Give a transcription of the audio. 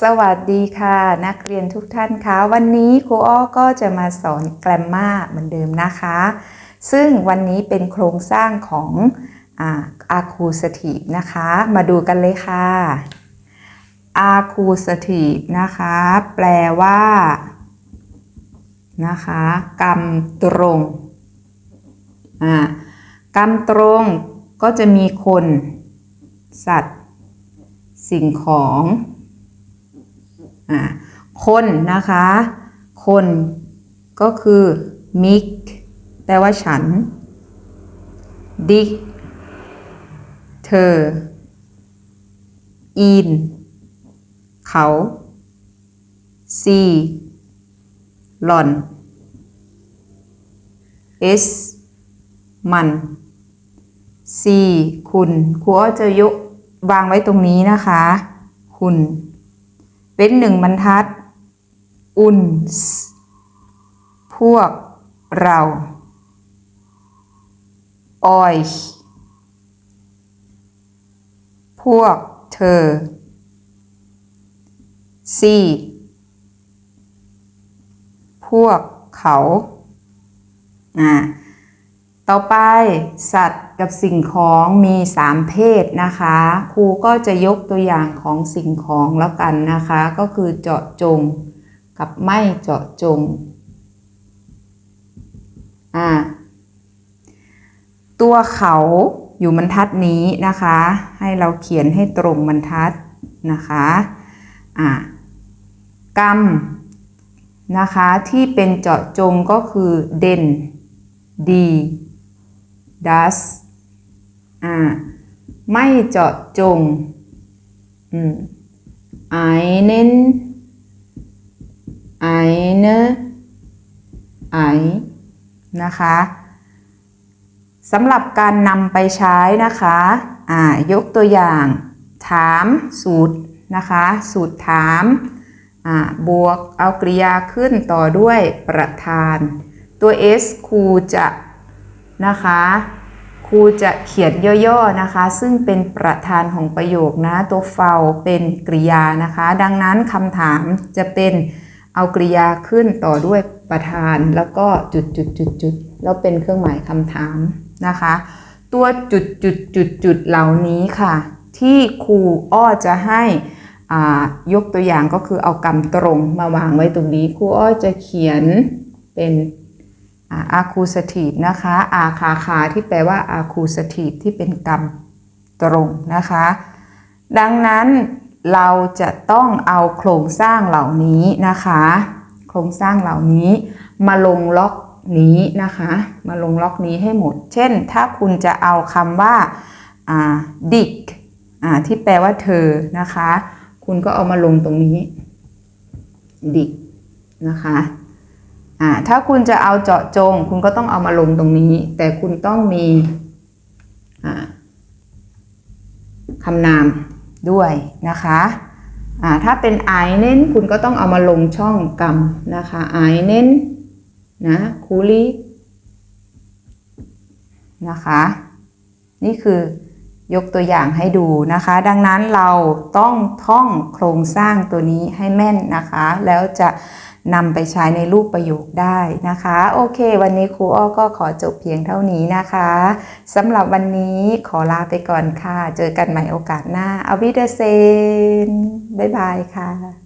สวัสดีค่ะ นักเรียนทุกท่านคะวันนี้ครูอ้อก็จะมาสอนแกรมมาเหมือนเดิมนะคะ ซึ่งวันนี้เป็นโครงสร้างของอาคูสถีบนะคะ มาดูกันเลยค่ะอาคูสถีบนะคะ แปลว่านะคะกรรมตรงอ่ากรรมตรงก็จะมีคน สัตว์ สิ่งของ อ่าคนนะคะ คนก็คือ มิกแปลว่าฉัน ดิกเธอ อิน เขาซีหล่อนเอสมันซีคุณครูอ้อจะยกวางไว้ตรงนี้นะคะ คุณ เว้นหนึ่งบรรทัด อุนส์พวกเราออยพวกเธอซีพวกเขาอ่า ต่อไปสัตว์กับสิ่งของมี 3 เพศนะคะ ครูก็จะยกตัวอย่างของสิ่งของแล้วกันนะคะ ก็คือเจาะจงกับไม่เจาะจงอ่าตัวเขาอยู่บรรทัดนี้นะคะ ให้เราเขียนให้ตรงบรรทัดนะคะอ่ากรรมนะคะที่เป็นเจาะจงก็คือเด่นดี das อ่าไม่เจาะจงอืม einen eine ein นะคะสำหรับการนำไปใช้นะคะอ่ายกตัวอย่าง ถามสูตรนะคะ สูตรถามอ่าบวกเอากริยาขึ้นต่อด้วยประธาน ตัว s ครูจะ นะคะ ครูจะเขียนย่อๆนะคะ ซึ่งเป็นประธานของประโยคนะ ตัวเฟาเป็นกริยานะคะ ดังนั้นคำถามจะเป็นเอากริยาขึ้นต่อด้วยประธาน แล้วก็จุดจุดจุดจุดแล้วเป็นเครื่องหมายคำถามนะคะ ตัวจุดจุดจุดจุดเหล่านี้ค่ะ ที่ครูอ้อจะให้ยกตัวอย่างก็คือเอากรรมตรงมาวางไว้ตรงนี้ครูอ้อจะเขียนเป็น อาคูสถีบนะคะ อาคาคาที่แปลว่าอาคูสถีบที่เป็นกรรมตรงนะคะ ดังนั้นเราจะต้องเอาโครงสร้างเหล่านี้นะคะ โครงสร้างเหล่านี้มาลงล็อกนี้นะคะ มาลงล็อกนี้ให้หมด เช่น ถ้าคุณจะเอาคำว่าดิกที่แปลว่าเธอนะคะ คุณก็เอามาลงตรงนี้ดิกนะคะ อ่าถ้าคุณจะเอาเจาะจง คุณก็ต้องเอามาลงตรงนี้ แต่คุณต้องมีคำนามด้วยนะคะอ่าถ้าเป็นไอเน้นคุณก็ต้องเอามาลงช่องกรรมนะคะไอเน้นนะคูลีนะคะ นี่คือยกตัวอย่างให้ดูนะคะ ดังนั้นเราต้องท่องโครงสร้างตัวนี้ให้แม่นนะคะ แล้วจะ นำไปใช้ในรูปประโยคได้นะคะ โอเค วันนี้ครูอ้อก็ขอจบเพียงเท่านี้นะคะสำหรับวันนี้ขอลาไปก่อนค่ะ เจอกันใหม่โอกาสหน้าเอาวิเดเซนบ๊ายบายค่ะ